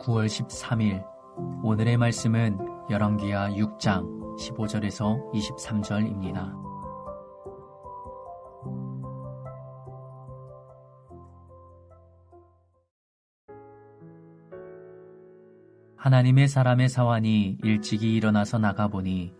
9월 13일 오늘의 말씀은 열왕기하 6장 15절에서 23절입니다. 하나님의 사람의 사환이 일찍이 일어나서 나가보니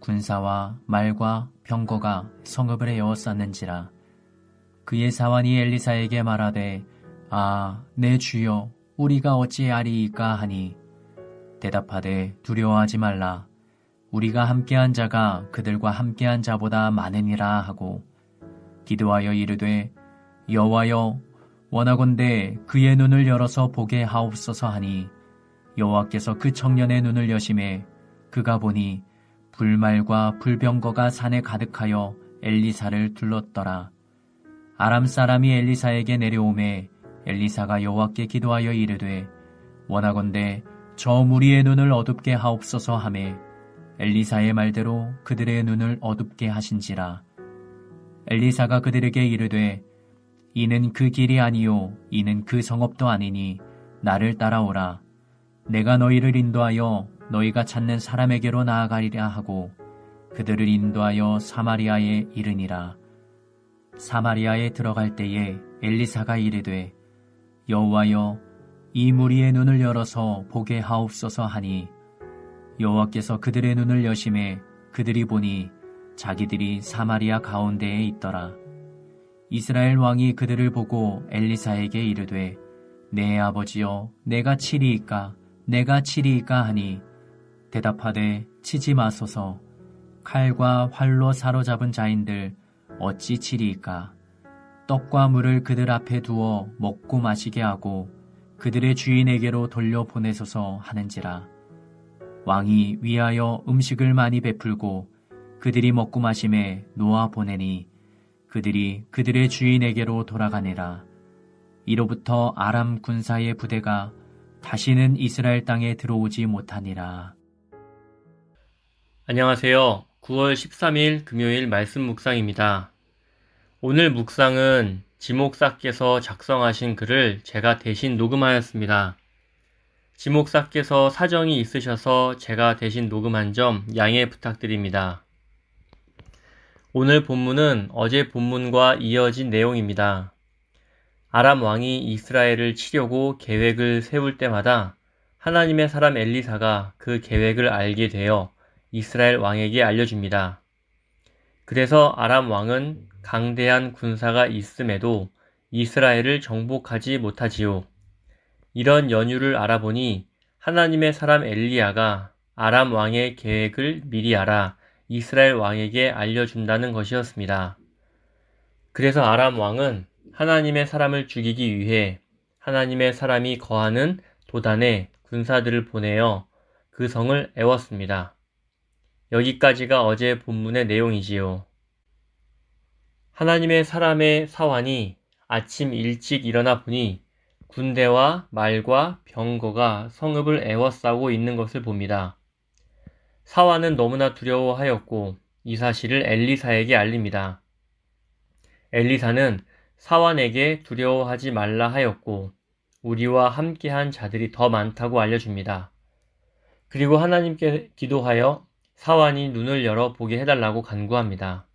군사와 말과 병거가 성읍을 에워쌌는지라 그의 사환이 엘리사에게 말하되 아 내 주여 우리가 어찌하리이까 하니? 대답하되 두려워하지 말라. 우리가 함께한 자가 그들과 함께한 자보다 많으니라 하고 기도하여 이르되 여호와여 원하건대 그의 눈을 열어서 보게 하옵소서 하니 여호와께서 그 청년의 눈을 여심해 그가 보니 불말과 불병거가 산에 가득하여 엘리사를 둘렀더라. 아람 사람이 엘리사에게 내려오매 엘리사가 여호와께 기도하여 이르되 원하건대 저 무리의 눈을 어둡게 하옵소서 하매 엘리사의 말대로 그들의 눈을 어둡게 하신지라. 엘리사가 그들에게 이르되 이는 그 길이 아니요 이는 그 성읍도 아니니 나를 따라오라. 내가 너희를 인도하여 너희가 찾는 사람에게로 나아가리라 하고 그들을 인도하여 사마리아에 이르니라. 사마리아에 들어갈 때에 엘리사가 이르되 여호와여 이 무리의 눈을 열어서 보게 하옵소서 하니 여호와께서 그들의 눈을 여심해 그들이 보니 자기들이 사마리아 가운데에 있더라. 이스라엘 왕이 그들을 보고 엘리사에게 이르되 내 아버지여 내가 치리이까 내가 치리이까 하니 대답하되 치지 마소서 칼과 활로 사로잡은 자인들 어찌 치리이까 떡과 물을 그들 앞에 두어 먹고 마시게 하고 그들의 주인에게로 돌려보내소서 하는지라. 왕이 위하여 음식을 많이 베풀고 그들이 먹고 마심에 놓아 보내니 그들이 그들의 주인에게로 돌아가니라. 이로부터 아람 군사의 부대가 다시는 이스라엘 땅에 들어오지 못하니라. 안녕하세요. 9월 13일 금요일 말씀 묵상입니다. 오늘 묵상은 지목사께서 작성하신 글을 제가 대신 녹음하였습니다. 지목사께서 사정이 있으셔서 제가 대신 녹음한 점 양해 부탁드립니다. 오늘 본문은 어제 본문과 이어진 내용입니다. 아람 왕이 이스라엘을 치려고 계획을 세울 때마다 하나님의 사람 엘리사가 그 계획을 알게 되어 이스라엘 왕에게 알려줍니다. 그래서 아람 왕은 강대한 군사가 있음에도 이스라엘을 정복하지 못하지요. 이런 연유를 알아보니 하나님의 사람 엘리야가 아람 왕의 계획을 미리 알아 이스라엘 왕에게 알려준다는 것이었습니다. 그래서 아람 왕은 하나님의 사람을 죽이기 위해 하나님의 사람이 거하는 도단에 군사들을 보내어 그 성을 애웠습니다. 여기까지가 어제 본문의 내용이지요. 하나님의 사람의 사환이 아침 일찍 일어나 보니 군대와 말과 병거가 성읍을 애워싸고 있는 것을 봅니다. 사환은 너무나 두려워하였고 이 사실을 엘리사에게 알립니다. 엘리사는 사환에게 두려워하지 말라 하였고 우리와 함께한 자들이 더 많다고 알려줍니다. 그리고 하나님께 기도하여 사환이 눈을 열어 보게 해달라고 간구합니다.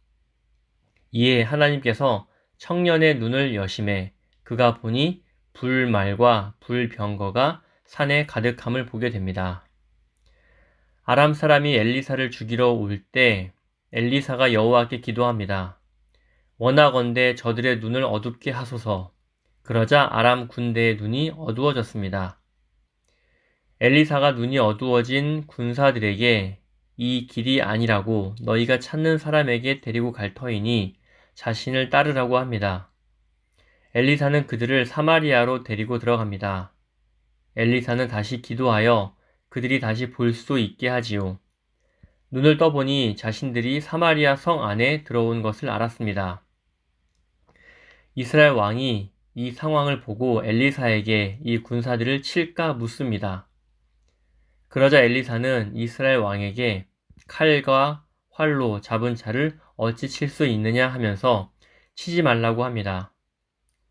이에 하나님께서 청년의 눈을 여심해 그가 보니 불말과 불병거가 산에 가득함을 보게 됩니다. 아람 사람이 엘리사를 죽이러 올 때 엘리사가 여호와께 기도합니다. 원하건대 저들의 눈을 어둡게 하소서. 그러자 아람 군대의 눈이 어두워졌습니다. 엘리사가 눈이 어두워진 군사들에게 이 길이 아니라고 너희가 찾는 사람에게 데리고 갈 터이니 자신을 따르라고 합니다. 엘리사는 그들을 사마리아로 데리고 들어갑니다. 엘리사는 다시 기도하여 그들이 다시 볼 수 있게 하지요. 눈을 떠보니 자신들이 사마리아 성 안에 들어온 것을 알았습니다. 이스라엘 왕이 이 상황을 보고 엘리사에게 이 군사들을 칠까 묻습니다. 그러자 엘리사는 이스라엘 왕에게 칼과 활로 잡은 자를 어찌 칠 수 있느냐 하면서 치지 말라고 합니다.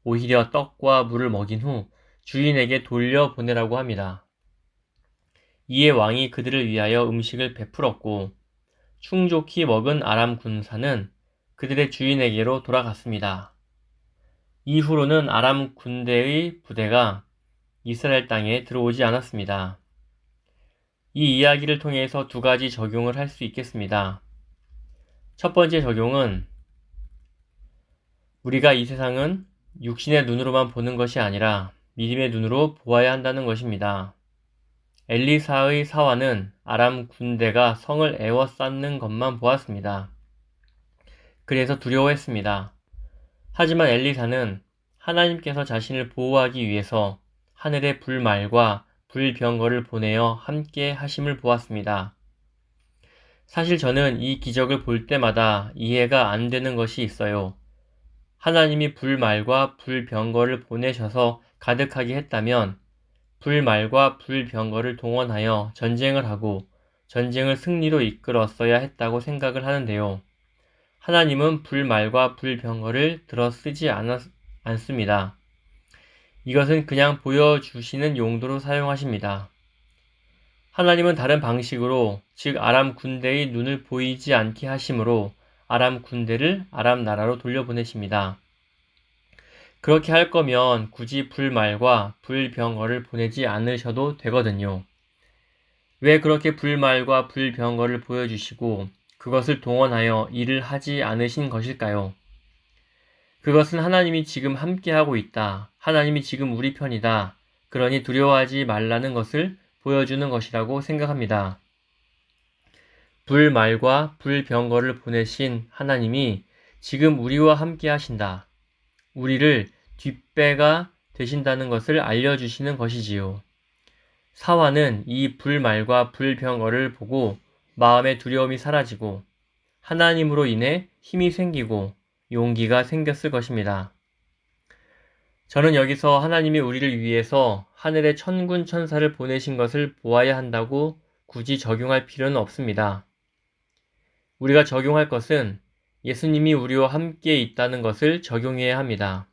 오히려 떡과 물을 먹인 후 주인에게 돌려보내라고 합니다. 이에 왕이 그들을 위하여 음식을 베풀었고 충족히 먹은 아람 군사는 그들의 주인에게로 돌아갔습니다. 이후로는 아람 군대의 부대가 이스라엘 땅에 들어오지 않았습니다. 이 이야기를 통해서 두 가지 적용을 할 수 있겠습니다. 첫 번째 적용은 우리가 이 세상은 육신의 눈으로만 보는 것이 아니라 믿음의 눈으로 보아야 한다는 것입니다. 엘리사의 사화는 아람 군대가 성을 에워쌌는 것만 보았습니다. 그래서 두려워했습니다. 하지만 엘리사는 하나님께서 자신을 보호하기 위해서 하늘의 불말과 불병거를 보내어 함께 하심을 보았습니다. 사실 저는 이 기적을 볼 때마다 이해가 안 되는 것이 있어요. 하나님이 불말과 불병거를 보내셔서 가득하게 했다면 불말과 불병거를 동원하여 전쟁을 하고 전쟁을 승리로 이끌었어야 했다고 생각을 하는데요. 하나님은 불말과 불병거를 들어 쓰지 않았, 않습니다. 이것은 그냥 보여주시는 용도로 사용하십니다. 하나님은 다른 방식으로, 즉 아람 군대의 눈을 보이지 않게 하심으로 아람 군대를 아람 나라로 돌려보내십니다. 그렇게 할 거면 굳이 불말과 불병거를 보내지 않으셔도 되거든요. 왜 그렇게 불말과 불병거를 보여주시고 그것을 동원하여 일을 하지 않으신 것일까요? 그것은 하나님이 지금 함께하고 있다. 하나님이 지금 우리 편이다. 그러니 두려워하지 말라는 것을 보여주는 것이라고 생각합니다. 불말과 불병거를 보내신 하나님이 지금 우리와 함께 하신다. 우리를 뒷배가 되신다는 것을 알려주시는 것이지요. 사화는 이 불말과 불병어를 보고 마음의 두려움이 사라지고 하나님으로 인해 힘이 생기고 용기가 생겼을 것입니다. 저는 여기서 하나님이 우리를 위해서 하늘의 천군 천사를 보내신 것을 보아야 한다고 굳이 적용할 필요는 없습니다. 우리가 적용할 것은 예수님이 우리와 함께 있다는 것을 적용해야 합니다.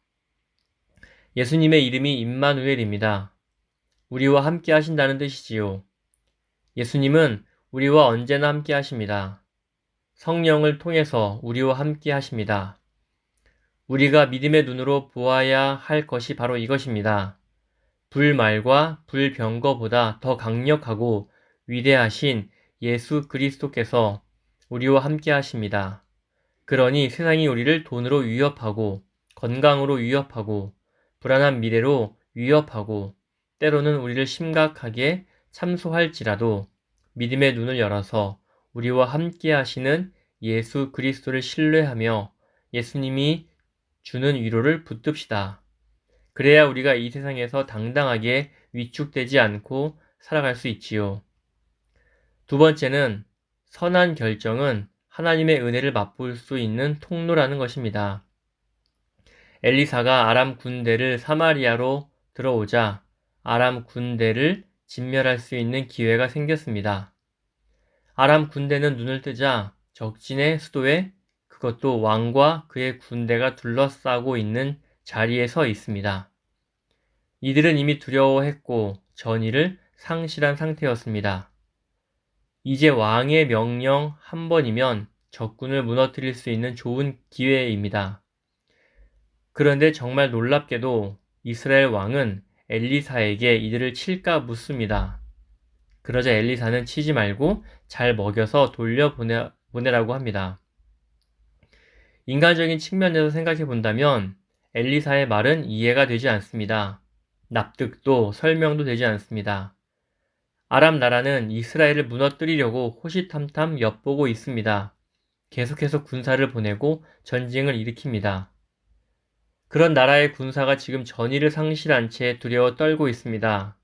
예수님의 이름이 임마누엘입니다. 우리와 함께 하신다는 뜻이지요. 예수님은 우리와 언제나 함께 하십니다. 성령을 통해서 우리와 함께 하십니다. 우리가 믿음의 눈으로 보아야 할 것이 바로 이것입니다. 불말과 불병거보다 더 강력하고 위대하신 예수 그리스도께서 우리와 함께 하십니다. 그러니 세상이 우리를 돈으로 위협하고 건강으로 위협하고 불안한 미래로 위협하고 때로는 우리를 심각하게 참소할지라도 믿음의 눈을 열어서 우리와 함께 하시는 예수 그리스도를 신뢰하며 예수님이 주는 위로를 붙듭시다. 그래야 우리가 이 세상에서 당당하게 위축되지 않고 살아갈 수 있지요. 두 번째는 선한 결정은 하나님의 은혜를 맛볼 수 있는 통로라는 것입니다. 엘리사가 아람 군대를 사마리아로 들어오자 아람 군대를 진멸할 수 있는 기회가 생겼습니다. 아람 군대는 눈을 뜨자 적진의 수도에 그것도 왕과 그의 군대가 둘러싸고 있는 자리에 서 있습니다. 이들은 이미 두려워했고 전의를 상실한 상태였습니다. 이제 왕의 명령 한 번이면 적군을 무너뜨릴 수 있는 좋은 기회입니다. 그런데 정말 놀랍게도 이스라엘 왕은 엘리사에게 이들을 칠까 묻습니다. 그러자 엘리사는 치지 말고 잘 먹여서 돌려보내라고 합니다. 인간적인 측면에서 생각해 본다면 엘리사의 말은 이해가 되지 않습니다. 납득도 설명도 되지 않습니다. 아람 나라는 이스라엘을 무너뜨리려고 호시탐탐 엿보고 있습니다. 계속해서 군사를 보내고 전쟁을 일으킵니다. 그런 나라의 군사가 지금 전의를 상실한 채 두려워 떨고 있습니다.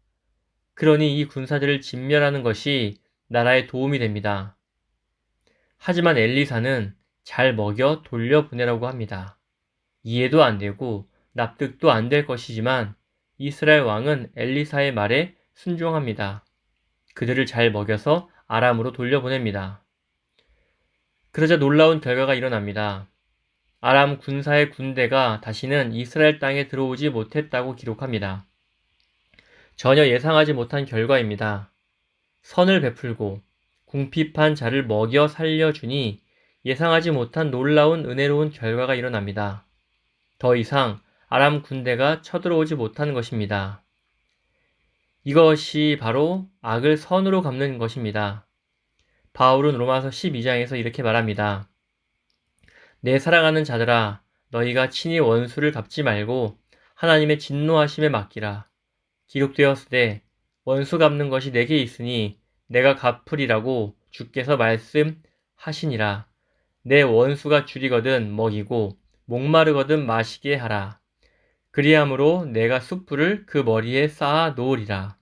그러니 이 군사들을 진멸하는 것이 나라에 도움이 됩니다. 하지만 엘리사는 잘 먹여 돌려보내라고 합니다. 이해도 안 되고 납득도 안 될 것이지만 이스라엘 왕은 엘리사의 말에 순종합니다. 그들을 잘 먹여서 아람으로 돌려보냅니다. 그러자 놀라운 결과가 일어납니다. 아람 군사의 군대가 다시는 이스라엘 땅에 들어오지 못했다고 기록합니다. 전혀 예상하지 못한 결과입니다. 선을 베풀고 궁핍한 자를 먹여 살려주니 예상하지 못한 놀라운 은혜로운 결과가 일어납니다. 더 이상 아람 군대가 쳐들어오지 못하는 것입니다. 이것이 바로 악을 선으로 갚는 것입니다. 바울은 로마서 12장에서 이렇게 말합니다. 내 사랑하는 자들아, 너희가 친히 원수를 갚지 말고 하나님의 진노하심에 맡기라. 기록되었으되 원수 갚는 것이 내게 있으니 내가 갚으리라고 주께서 말씀하시니라. 내 원수가 줄이거든 먹이고 목마르거든 마시게 하라. 그리함으로 내가 숯불을 그 머리에 쌓아 놓으리라.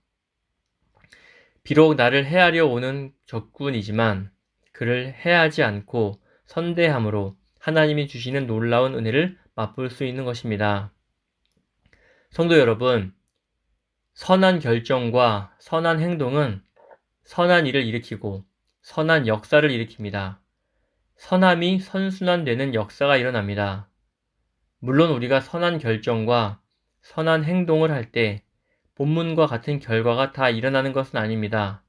비록 나를 해하려 오는 적군이지만 그를 해하지 않고 선대함으로 하나님이 주시는 놀라운 은혜를 맛볼 수 있는 것입니다. 성도 여러분, 선한 결정과 선한 행동은 선한 일을 일으키고 선한 역사를 일으킵니다. 선함이 선순환되는 역사가 일어납니다. 물론 우리가 선한 결정과 선한 행동을 할 때 본문과 같은 결과가 다 일어나는 것은 아닙니다.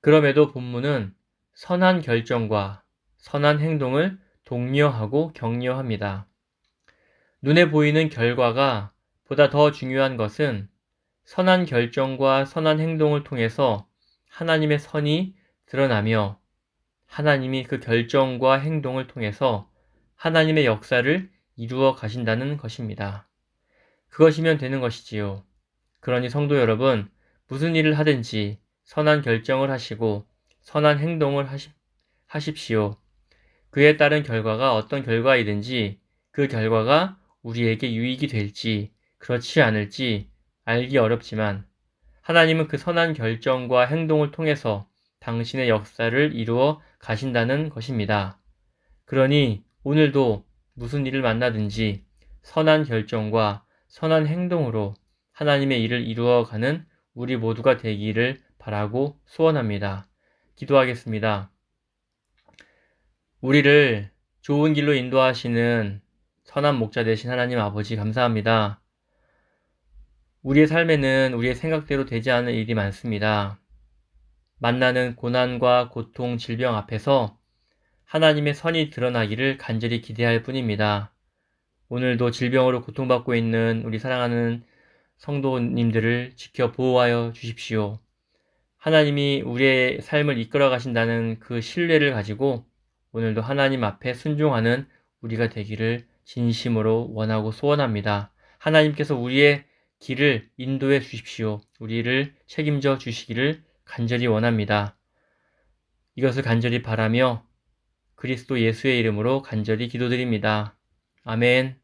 그럼에도 본문은 선한 결정과 선한 행동을 독려하고 격려합니다. 눈에 보이는 결과가 보다 더 중요한 것은 선한 결정과 선한 행동을 통해서 하나님의 선이 드러나며 하나님이 그 결정과 행동을 통해서 하나님의 역사를 이루어 가신다는 것입니다. 그것이면 되는 것이지요. 그러니 성도 여러분, 무슨 일을 하든지 선한 결정을 하시고 선한 행동을 하시, 하십시오. 그에 따른 결과가 어떤 결과이든지 그 결과가 우리에게 유익이 될지 그렇지 않을지 알기 어렵지만 하나님은 그 선한 결정과 행동을 통해서 당신의 역사를 이루어 가신다는 것입니다. 그러니 오늘도 무슨 일을 만나든지 선한 결정과 선한 행동으로 하나님의 일을 이루어가는 우리 모두가 되기를 바라고 소원합니다. 기도하겠습니다. 우리를 좋은 길로 인도하시는 선한 목자 되신 하나님 아버지 감사합니다. 우리의 삶에는 우리의 생각대로 되지 않은 일이 많습니다. 만나는 고난과 고통, 질병 앞에서 하나님의 선이 드러나기를 간절히 기대할 뿐입니다. 오늘도 질병으로 고통받고 있는 우리 사랑하는 성도님들을 지켜 보호하여 주십시오. 하나님이 우리의 삶을 이끌어 가신다는 그 신뢰를 가지고 오늘도 하나님 앞에 순종하는 우리가 되기를 진심으로 원하고 소원합니다. 하나님께서 우리의 길을 인도해 주십시오. 우리를 책임져 주시기를 간절히 원합니다. 이것을 간절히 바라며 그리스도 예수의 이름으로 간절히 기도드립니다. 아멘.